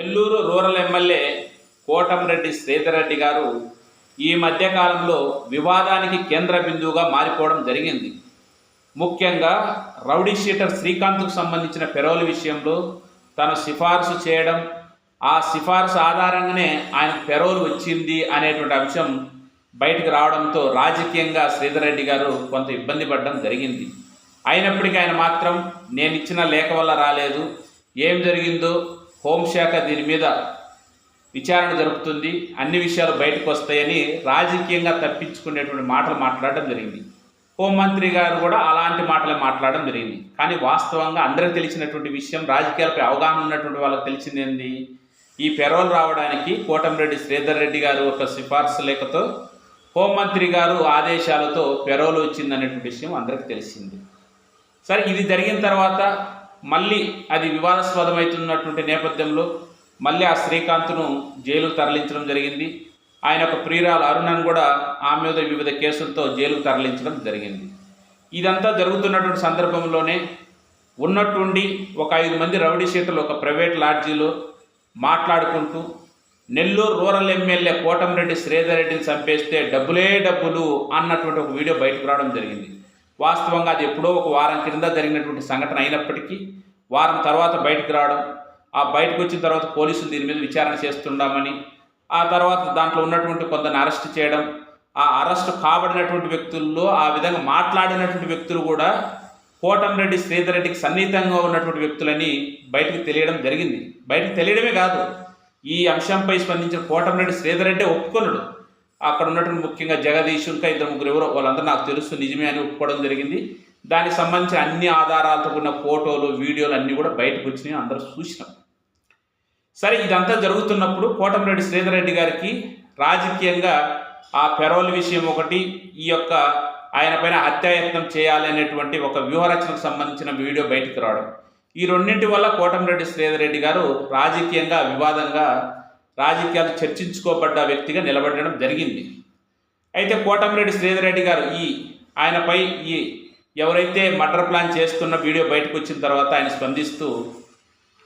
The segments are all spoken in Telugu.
నెల్లూరు రూరల్ ఎమ్మెల్యే కోటంరెడ్డి శ్రీధర్ రెడ్డి గారు ఈ మధ్యకాలంలో వివాదానికి కేంద్ర బిందువుగా మారిపోవడం జరిగింది. ముఖ్యంగా రౌడీ షీటర్ శ్రీకాంత్కు సంబంధించిన పెరోల్ విషయంలో తను సిఫార్సు చేయడం ఆ సిఫార్సు ఆధారంగానే ఆయన పెరోల్ వచ్చింది అనేటువంటి అంశం బయటకు రావడంతో రాజకీయంగా శ్రీధర్ రెడ్డి గారు కొంత ఇబ్బంది పడడం జరిగింది. అయినప్పటికీ ఆయన మాత్రం నేను ఇచ్చిన లేఖ వల్ల రాలేదు. ఏం జరిగిందో హోంశాఖ దీని మీద విచారణ జరుపుతుంది. అన్ని విషయాలు బయటకు వస్తాయని రాజకీయంగా తప్పించుకునేటువంటి మాటలు మాట్లాడడం జరిగింది. హోంమంత్రి గారు కూడా అలాంటి మాటలే మాట్లాడడం జరిగింది. కానీ వాస్తవంగా అందరికీ తెలిసినటువంటి విషయం రాజకీయాలపై అవగాహన ఉన్నటువంటి వాళ్ళకి తెలిసింది ఏంది? ఈ పెరోల్ రావడానికి కోటంరెడ్డి శ్రీధర్ రెడ్డి గారు ఒక సిఫార్సు లేఖతో హోంమంత్రి గారు ఆదేశాలతో పెరోల్ వచ్చిందనేటువంటి విషయం అందరికీ తెలిసింది. సరే ఇది జరిగిన తర్వాత మళ్ళీ అది వివాదాస్పదమవుతున్నటువంటి నేపథ్యంలో మళ్ళీ ఆ శ్రీకాంత్ను జైలుకు తరలించడం జరిగింది. ఆయన యొక్క ప్రియురాలు అరుణను కూడా ఆమె మీద వివిధ కేసులతో జైలుకు తరలించడం జరిగింది. ఇదంతా జరుగుతున్నటువంటి సందర్భంలోనే ఉన్నట్టుండి ఒక ఐదు మంది రౌడీ సీట్లు ఒక ప్రైవేట్ లాడ్జీలో మాట్లాడుకుంటూ నెల్లూరు రూరల్ ఎమ్మెల్యే కోటంరెడ్డి శ్రీధర్ రెడ్డిని చంపేస్తే డబ్బులే డబ్బులు అన్నటువంటి ఒక వీడియో బయటకు రావడం జరిగింది. వాస్తవంగా అది ఎప్పుడో ఒక వారం క్రింద జరిగినటువంటి సంఘటన అయినప్పటికీ వారం తర్వాత బయటకు రావడం ఆ బయటకు వచ్చిన తర్వాత పోలీసులు దీని మీద విచారణ చేస్తుండమని ఆ తర్వాత దాంట్లో ఉన్నటువంటి కొందరిని అరెస్ట్ చేయడం ఆ అరెస్ట్ కాబడినటువంటి వ్యక్తుల్లో ఆ విధంగా మాట్లాడినటువంటి వ్యక్తులు కూడా కోటంరెడ్డి శ్రీధర్ రెడ్డికి సన్నిహితంగా ఉన్నటువంటి వ్యక్తులని బయటకు తెలియడం జరిగింది. బయటకు తెలియడమే కాదు ఈ అంశంపై స్పందించిన కోటంరెడ్డి శ్రీధర్ రెడ్డి ఒప్పుకొనడు. అక్కడ ఉన్నటువంటి ముఖ్యంగా జగదీష్ ఇంకా ఇద్దరు ముగ్గురు ఎవరో వాళ్ళందరూ నాకు తెలుసు నిజమే అని ఒప్పుకోవడం జరిగింది. దానికి సంబంధించిన అన్ని ఆధారాలతో ఉన్న ఫోటోలు వీడియోలు అన్నీ కూడా బయటకు వచ్చినాయి అందరూ చూసినాం. సరే ఇదంతా జరుగుతున్నప్పుడు కోటమిరెడ్డి శ్రీధర్ రెడ్డి గారికి రాజకీయంగా ఆ పెరోల్ విషయం ఒకటి ఈ యొక్క ఆయన పైన హత్యాయత్నం చేయాలి అనేటువంటి ఒక వ్యూహరచనకు సంబంధించిన వీడియో బయటకు రావడం. ఈ రెండింటి వల్ల కోటమిరెడ్డి శ్రీధర్ రెడ్డి గారు రాజకీయంగా వివాదంగా రాజకీయాలు చర్చించుకోబడ్డ వ్యక్తిగా నిలబడడం జరిగింది. అయితే కోటమిరెడ్డి శ్రీధర్ రెడ్డి గారు ఈ ఆయనపై ఈ ఎవరైతే మర్డర్ ప్లాన్ చేస్తున్న వీడియో బయటకు వచ్చిన తర్వాత ఆయన స్పందిస్తూ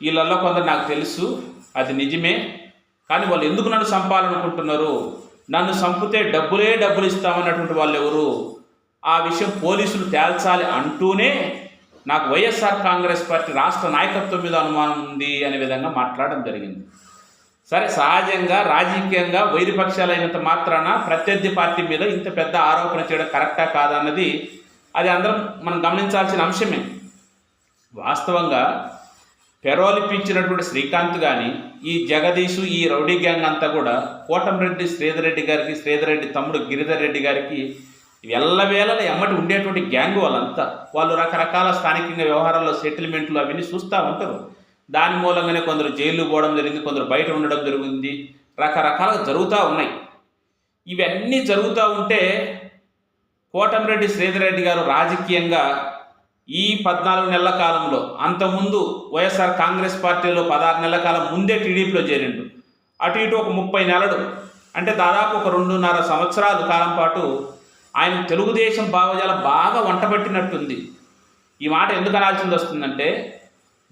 వీళ్ళల్లో కొందరు నాకు తెలుసు అది నిజమే కానీ వాళ్ళు ఎందుకు నన్ను చంపాలనుకుంటున్నారు? నన్ను చంపితే డబ్బులే డబ్బులు ఇస్తామన్నటువంటి వాళ్ళు ఎవరు? ఆ విషయం పోలీసులు తేల్చాలి అంటూనే నాకు వైఎస్ఆర్ కాంగ్రెస్ పార్టీ రాష్ట్ర నాయకత్వం మీద అనుమానం ఉంది అనే విధంగా మాట్లాడడం జరిగింది. సరే సహజంగా రాజకీయంగా వైరుపక్షాలైనంత మాత్రాన ప్రత్యర్థి పార్టీ మీద ఇంత పెద్ద ఆరోపణ చేయడం కరెక్టా కాదన్నది అది అందరం మనం గమనించాల్సిన అంశమే. వాస్తవంగా పెరోలిపించినటువంటి శ్రీకాంత్ కానీ ఈ జగదీషు ఈ రౌడీ గ్యాంగ్ అంతా కూడా కోటంరెడ్డి శ్రీధర్ రెడ్డి గారికి శ్రీధర్ రెడ్డి తమ్ముడు గిరిధర్ రెడ్డి గారికి ఎల్లవేళల ఎమ్మటి ఉండేటువంటి గ్యాంగ్ వాళ్ళంతా. వాళ్ళు రకరకాల స్థానికంగా వ్యవహారాల్లో సెటిల్మెంట్లు అవన్నీ చూస్తూ ఉంటారు. దాని మూలంగానే కొందరు జైలు పోవడం జరిగింది కొందరు బయట ఉండడం జరిగింది. రకరకాలుగా జరుగుతూ ఉన్నాయి. ఇవన్నీ జరుగుతూ ఉంటే కోటమిరెడ్డి శ్రీధర్ రెడ్డి గారు రాజకీయంగా ఈ పద్నాలుగు నెలల కాలంలో అంతకుముందు వైఎస్ఆర్ కాంగ్రెస్ పార్టీలో పదహారు నెలల కాలం ముందే టీడీపీలో చేరిండు. అటు ఇటు ఒక ముప్పై నెలలు అంటే దాదాపు ఒక రెండున్నర సంవత్సరాల కాలం పాటు ఆయన తెలుగుదేశం భావజాలం బాగా వంటబట్టినట్టుంది. ఈ మాట ఎందుకు అనాల్సింది వస్తుందంటే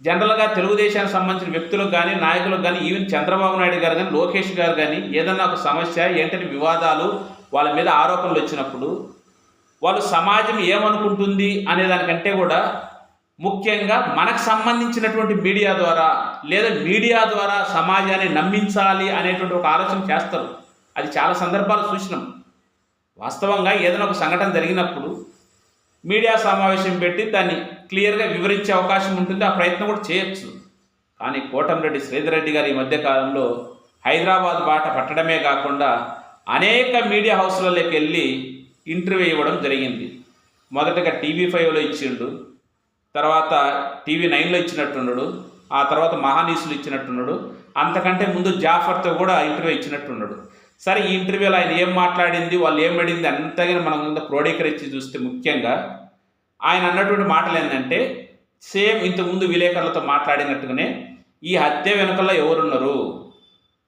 జనరల్గా తెలుగుదేశానికి సంబంధించిన వ్యక్తులకు కానీ నాయకులకు కానీ ఈవెన్ చంద్రబాబు నాయుడు గారు కానీ లోకేష్ గారు కానీ ఏదన్నా ఒక సమస్య ఏంటంటే వివాదాలు వాళ్ళ మీద ఆరోపణలు వచ్చినప్పుడు వాళ్ళు సమాజం ఏమనుకుంటుంది అనే దానికంటే కూడా ముఖ్యంగా మనకు సంబంధించినటువంటి మీడియా ద్వారా లేదా మీడియా ద్వారా సమాజాన్ని నమ్మించాలి అనేటువంటి ఒక ఆలోచన చేస్తారు. అది చాలా సందర్భాలు చూసినాం వాస్తవంగా ఏదైనా ఒక సంఘటన జరిగినప్పుడు మీడియా సమావేశం పెట్టి దాన్ని క్లియర్గా వివరించే అవకాశం ఉంటుంది. ఆ ప్రయత్నం కూడా చేయొచ్చు. కానీ కోటంరెడ్డి శ్రీధర్ రెడ్డి గారు ఈ మధ్యకాలంలో హైదరాబాద్ బాట పట్టడమే కాకుండా అనేక మీడియా హౌస్లలోకి వెళ్ళి ఇంటర్వ్యూ ఇవ్వడం జరిగింది. మొదటగా టీవీ ఫైవ్లో ఇచ్చిండు తర్వాత టీవీ నైన్లో ఇచ్చినట్టున్నాడు ఆ తర్వాత మహానీసులు ఇచ్చినట్టున్నాడు అంతకంటే ముందు జాఫర్తో కూడా ఇంటర్వ్యూ ఇచ్చినట్టున్నాడు. సరే ఈ ఇంటర్వ్యూలో ఆయన ఏం మాట్లాడింది వాళ్ళు ఏం అడింది అంతగా మనం ముందు క్రోడీకరించి చూస్తే ముఖ్యంగా ఆయన అన్నటువంటి మాటలు ఏంటంటే సేమ్ ఇంతకుముందు విలేకరులతో మాట్లాడినట్టుగానే ఈ హత్య వెనుకల్లో ఎవరున్నారు?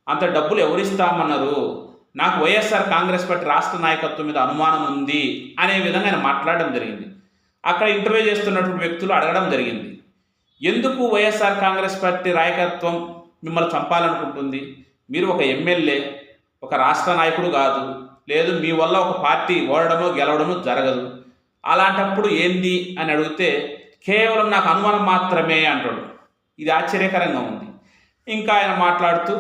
అంత డబ్బులు ఎవరిస్తామన్నారు? నాకు వైఎస్ఆర్ కాంగ్రెస్ పార్టీ రాష్ట్ర నాయకత్వం మీద అనుమానం ఉంది అనే విధంగా ఆయన మాట్లాడడం జరిగింది. అక్కడ ఇంటర్వ్యూ చేస్తున్నటువంటి వ్యక్తులు అడగడం జరిగింది. ఎందుకు వైఎస్ఆర్ కాంగ్రెస్ పార్టీ నాయకత్వం మిమ్మల్ని చంపాలనుకుంటుంది? మీరు ఒక ఎమ్మెల్యే ఒక రాష్ట్ర నాయకుడు కాదు. లేదు మీ వల్ల ఒక పార్టీ ఓడడమో గెలవడమో జరగదు. అలాంటప్పుడు ఏంది అని అడిగితే కేవలం నాకు అనుమానం మాత్రమే అంటాడు. ఇది ఆశ్చర్యకరంగా ఉంది. ఇంకా ఆయన మాట్లాడుతూ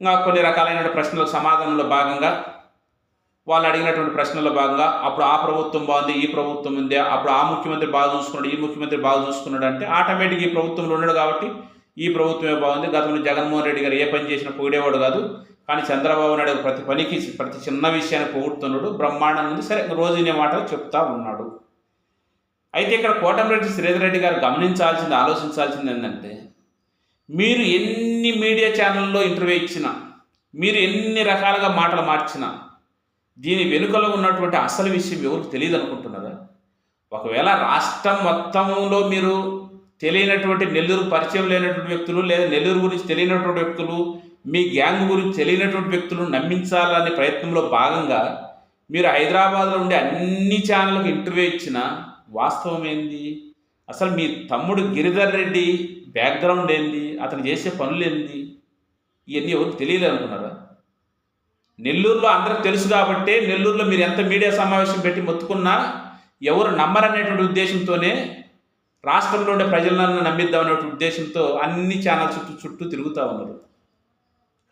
ఇంకా కొన్ని రకాలైన ప్రశ్నల సమాధానంలో భాగంగా వాళ్ళు అడిగినటువంటి ప్రశ్నల్లో భాగంగా అప్పుడు ఆ ప్రభుత్వం బాగుంది ఈ ప్రభుత్వం ఉంది అప్పుడు ఆ ముఖ్యమంత్రి బాగా చూసుకున్నాడు ఈ ముఖ్యమంత్రి బాగా చూసుకున్నాడు అంటే ఆటోమేటిక్ ఈ ప్రభుత్వంలో ఉన్నాడు కాబట్టి ఈ ప్రభుత్వమే బాగుంది. గతంలో జగన్మోహన్ రెడ్డి గారు ఏ పని చేసినా పొగిడేవాడు కాదు. కానీ చంద్రబాబు నాయుడు ప్రతి పనికి ప్రతి చిన్న విషయాన్ని పోగొడుతున్నాడు బ్రహ్మాండం ఉంది. సరే రోజు ఇనే మాటలు చెప్తా ఉన్నాడు. అయితే ఇక్కడ కోటమిరెడ్డి శ్రీధర్ రెడ్డి గారు గమనించాల్సింది ఆలోచించాల్సింది ఏంటంటే మీరు ఎన్ని మీడియా ఛానల్లో ఇంటర్వ్యూ ఇచ్చినా మీరు ఎన్ని రకాలుగా మాటలు మార్చినా దీని వెనుకలో ఉన్నటువంటి అసలు విషయం ఎవరికి తెలియదు అనుకుంటున్నారా? ఒకవేళ రాష్ట్రం మొత్తంలో మీరు తెలియనటువంటి నెల్లూరు పరిచయం లేనటువంటి వ్యక్తులు లేదా నెల్లూరు గురించి తెలియనటువంటి వ్యక్తులు మీ గ్యాంగ్ గురించి తెలియనటువంటి వ్యక్తులను నమ్మించాలనే ప్రయత్నంలో భాగంగా మీరు హైదరాబాద్లో ఉండే అన్ని ఛానళ్ళకు ఇంటర్వ్యూ ఇచ్చిన వాస్తవం ఏంది? అసలు మీ తమ్ముడు గిరిధర్ రెడ్డి బ్యాక్గ్రౌండ్ ఏంది? అతను చేసే పనులు ఏంది? ఇవన్నీ ఎవరికి తెలియలేదు అనుకున్నారా నెల్లూరులో అందరికి తెలుసు కాబట్టి నెల్లూరులో మీరు ఎంత మీడియా సమావేశం పెట్టి మొత్తుకున్నా ఎవరు నమ్మరనేటువంటి ఉద్దేశంతోనే రాష్ట్రంలో ఉండే ప్రజలను నమ్మిద్దాం అనేటువంటి ఉద్దేశంతో అన్ని ఛానల్స్ చుట్టూ చుట్టూ తిరుగుతూ ఉన్నారు.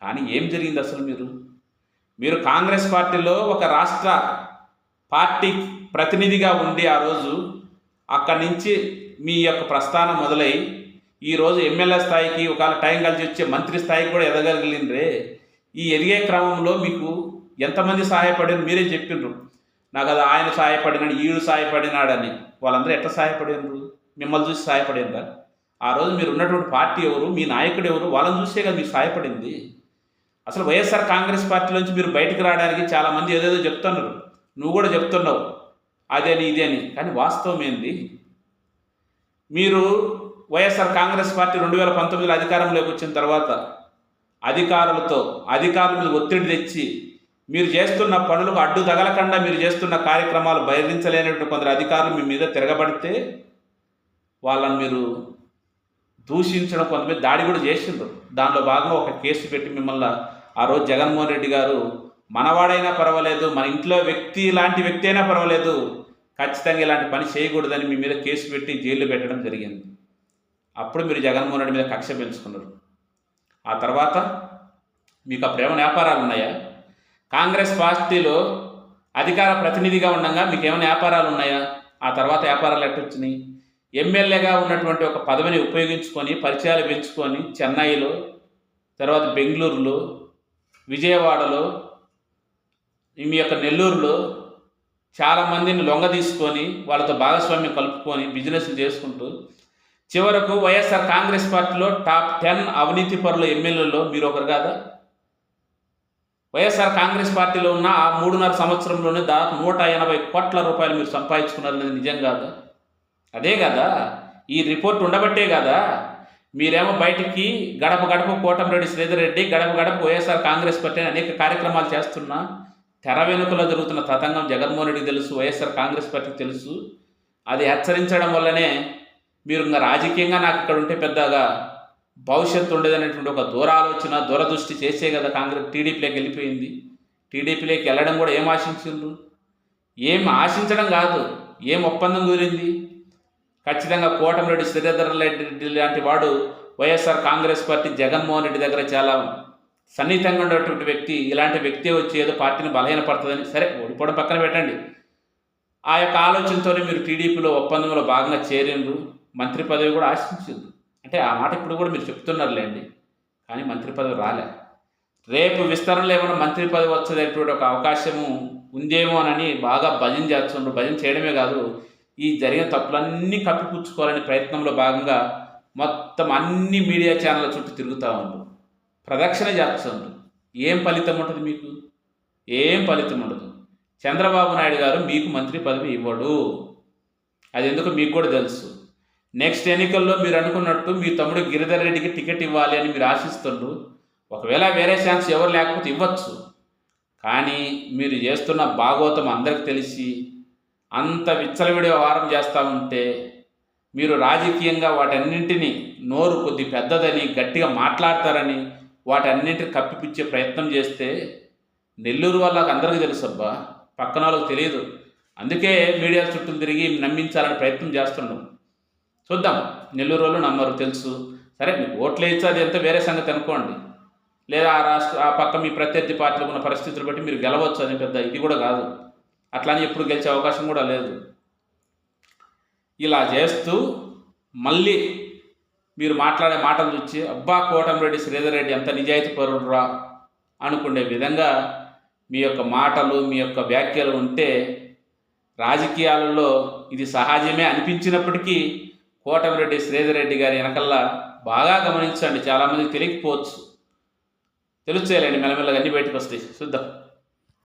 కానీ ఏం జరిగింది అసలు మీరు? మీరు కాంగ్రెస్ పార్టీలో ఒక రాష్ట్ర పార్టీ ప్రతినిధిగా ఉండి ఆ రోజు అక్కడి నుంచి మీ యొక్క ప్రస్థానం మొదలై ఈరోజు ఎమ్మెల్యే స్థాయికి ఒకవేళ టైం కలిసి వచ్చే మంత్రి స్థాయికి కూడా ఎదగలిగిండ్రే ఈ ఎదిగే క్రమంలో మీకు ఎంతమంది సహాయపడారు మీరే చెప్పిండ్రు నాకు అది ఆయన సహాయపడినాడు ఈడు సహాయపడినాడని. వాళ్ళందరూ ఎట్లా సహాయపడినరు? మిమ్మల్ని చూసి సహాయపడినరా? ఆ రోజు మీరు ఉన్నటువంటి పార్టీ ఎవరు? మీ నాయకుడు ఎవరు? వాళ్ళని చూసే కదా మీకు సహాయపడింది. అసలు వైఎస్ఆర్ కాంగ్రెస్ పార్టీలోంచి మీరు బయటకు రావడానికి చాలామంది ఏదేదో చెప్తున్నారు. నువ్వు కూడా చెప్తున్నావు. అదేని ఇదేని. కానీ వాస్తవం ఏంది? మీరు వైఎస్ఆర్ కాంగ్రెస్ పార్టీ రెండు వేల పంతొమ్మిదిలో అధికారంలోకి వచ్చిన తర్వాత అధికారులతో అధికారుల మీద ఒత్తిడి తెచ్చి మీరు చేస్తున్న పనులకు అడ్డు తగలకుండా మీరు చేస్తున్న కార్యక్రమాలు బయలించలేనటువంటి కొందరు అధికారులు మీ మీద తిరగబడితే వాళ్ళని మీరు దూషించడం కొంతమంది దాడి కూడా చేసిండ్రు. దానిలో భాగంగా ఒక కేసు పెట్టి మిమ్మల్ని ఆ రోజు జగన్మోహన్ రెడ్డి గారు మనవాడైనా పర్వాలేదు మన ఇంట్లో వ్యక్తి లాంటి వ్యక్తి అయినా పర్వాలేదు ఖచ్చితంగా ఇలాంటి పని చేయకూడదని మీ మీద కేసు పెట్టి జైల్లో పెట్టడం జరిగింది. అప్పుడు మీరు జగన్మోహన్ రెడ్డి మీద కక్ష పెంచుకున్నారు. ఆ తర్వాత మీకు ఆ ప్రేమ వ్యాపారాలు ఉన్నాయా? కాంగ్రెస్ పార్టీలో అధికార ప్రతినిధిగా ఉండగా మీకు ఏమైనా వ్యాపారాలు ఉన్నాయా? ఆ తర్వాత వ్యాపారాలు ఎట్టొచ్చినాయి ఎమ్మెల్యేగా ఉన్నటువంటి ఒక పదవిని ఉపయోగించుకొని పరిచయాలు పెంచుకొని చెన్నైలో తర్వాత బెంగళూరులో విజయవాడలో మీ యొక్క నెల్లూరులో చాలామందిని లొంగ తీసుకొని వాళ్ళతో భాగస్వామ్యం కలుపుకొని బిజినెస్లు చేసుకుంటూ చివరకు వైఎస్ఆర్ కాంగ్రెస్ పార్టీలో టాప్ టెన్ అవినీతి పరుల ఎమ్మెల్యేలలో మీరు ఒకరు కాదా? వైఎస్ఆర్ కాంగ్రెస్ పార్టీలో ఉన్న ఆ మూడున్నర సంవత్సరంలోనే దాదాపు నూట ఎనభై కోట్ల రూపాయలు మీరు సంపాదించుకున్నారనేది నిజం కాదా? అదే కదా ఈ రిపోర్ట్ ఉండబట్టే కదా మీరేమో బయటికి గడప గడప కోటమిరెడ్డి శ్రీధర్ రెడ్డి గడప గడప వైఎస్ఆర్ కాంగ్రెస్ పార్టీ అనేక కార్యక్రమాలు చేస్తున్నా తెర వెనుకలో జరుగుతున్న తతంగం జగన్మోహన్ రెడ్డి తెలుసు వైఎస్ఆర్ కాంగ్రెస్ పార్టీకి తెలుసు. అది హెచ్చరించడం వల్లనే మీరు ఇంకా రాజకీయంగా నాకు ఇక్కడ ఉంటే పెద్దగా భవిష్యత్తు ఉండేదనేటువంటి ఒక దూరాలోచన దూరదృష్టి చేసే కదా కాంగ్రెస్ టీడీపీలోకి వెళ్ళిపోయింది. టీడీపీలోకి వెళ్ళడం కూడా ఏం ఆశించిండ్రు? ఏం ఆశించడం కాదు ఏం ఒప్పందం కుదిరింది? ఖచ్చితంగా కోటమిరెడ్డి శ్రీధర్ రెడ్డి లాంటి వాడు YSR Congress party Jaganmohan Reddy దగ్గర చాలా సన్నిహితంగా ఉండేటువంటి వ్యక్తి. ఇలాంటి వ్యక్తి వచ్చి ఏదో పార్టీని బలహీనపడుతుందని సరే ఓడిపోవడం పక్కన పెట్టండి. ఆ యొక్క ఆలోచనతోనే మీరు టీడీపీలో ఒప్పందంలో భాగంగా చేరిండ్రు. మంత్రి పదవి కూడా ఆశించింది అంటే ఆ మాట ఇప్పుడు కూడా మీరు చెప్తున్నారులేండి. కానీ మంత్రి పదవి రాలే. రేపు విస్తరణలో ఏమైనా మంత్రి పదవి వచ్చేటటువంటి ఒక అవకాశము ఉందేమోనని బాగా భజన చేస్తుండ్రు. భజన చేయడమే కాదు ఈ జరిగిన తప్పులన్నీ కప్పిపుచ్చుకోవాలనే ప్రయత్నంలో భాగంగా మొత్తం అన్ని మీడియా ఛానళ్ళ చుట్టూ తిరుగుతూ ఉండు. ప్రదక్షిణ చేస్తుండ్రు ఏం ఫలితం ఉంటుంది మీకు? ఏం ఫలితం ఉండదు. చంద్రబాబు నాయుడు గారు మీకు మంత్రి పదవి ఇవ్వడు. అది ఎందుకు మీకు కూడా తెలుసు. నెక్స్ట్ ఎన్నికల్లో మీరు అనుకున్నట్టు మీ తమ్ముడు గిరిధర్ రెడ్డికి టికెట్ ఇవ్వాలి అని మీరు ఆశిస్తుండ్రు. ఒకవేళ వేరే ఛాన్స్ ఎవరు లేకపోతే ఇవ్వచ్చు. కానీ మీరు చేస్తున్న భాగవతం అందరికి తెలిసి అంత విచ్చలవిడి వ్యవహారం చేస్తూ ఉంటే మీరు రాజకీయంగా వాటన్నింటినీ నోరు కొద్ది పెద్దదని గట్టిగా మాట్లాడతారని వాటన్నింటిని కప్పిపించే ప్రయత్నం చేస్తే నెల్లూరు వాళ్ళకి అందరికీ తెలుసు అబ్బా పక్కన వాళ్ళకి తెలియదు. అందుకే మీడియా చుట్టూ తిరిగి నమ్మించాలని ప్రయత్నం చేస్తున్నాం. చూద్దాం. నెల్లూరు వాళ్ళు నమ్మరు తెలుసు. సరే మీకు ఓట్లు వేయచ్చు అది ఎంత వేరే సంగతి అనుకోండి. లేదా ఆ రాష్ట్ర ఆ పక్క మీ ప్రత్యర్థి పార్టీలకు ఉన్న పరిస్థితులు బట్టి మీరు గెలవచ్చు అది పెద్ద ఇది కూడా కాదు. అట్లానే ఎప్పుడు గెలిచే అవకాశం కూడా లేదు. ఇలా చేస్తూ మళ్ళీ మీరు మాట్లాడే మాటలు చూచి అబ్బా కోటంరెడ్డి శ్రీధర్ రెడ్డి ఎంత నిజాయితీ పరుడురా అనుకునే విధంగా మీ యొక్క మాటలు మీ యొక్క వ్యాఖ్యలు ఉంటే రాజకీయాలలో ఇది సహజమే అనిపించినప్పటికీ కోటమిరెడ్డి శ్రీధర్ రెడ్డి గారి వెనకల్లా బాగా గమనించండి. చాలామందికి తెలియకపోవచ్చు. తెలుస్తాయిలేండి మెల్లమెల్లగా అన్ని బయటకు వస్తాయి. చూద్దాం.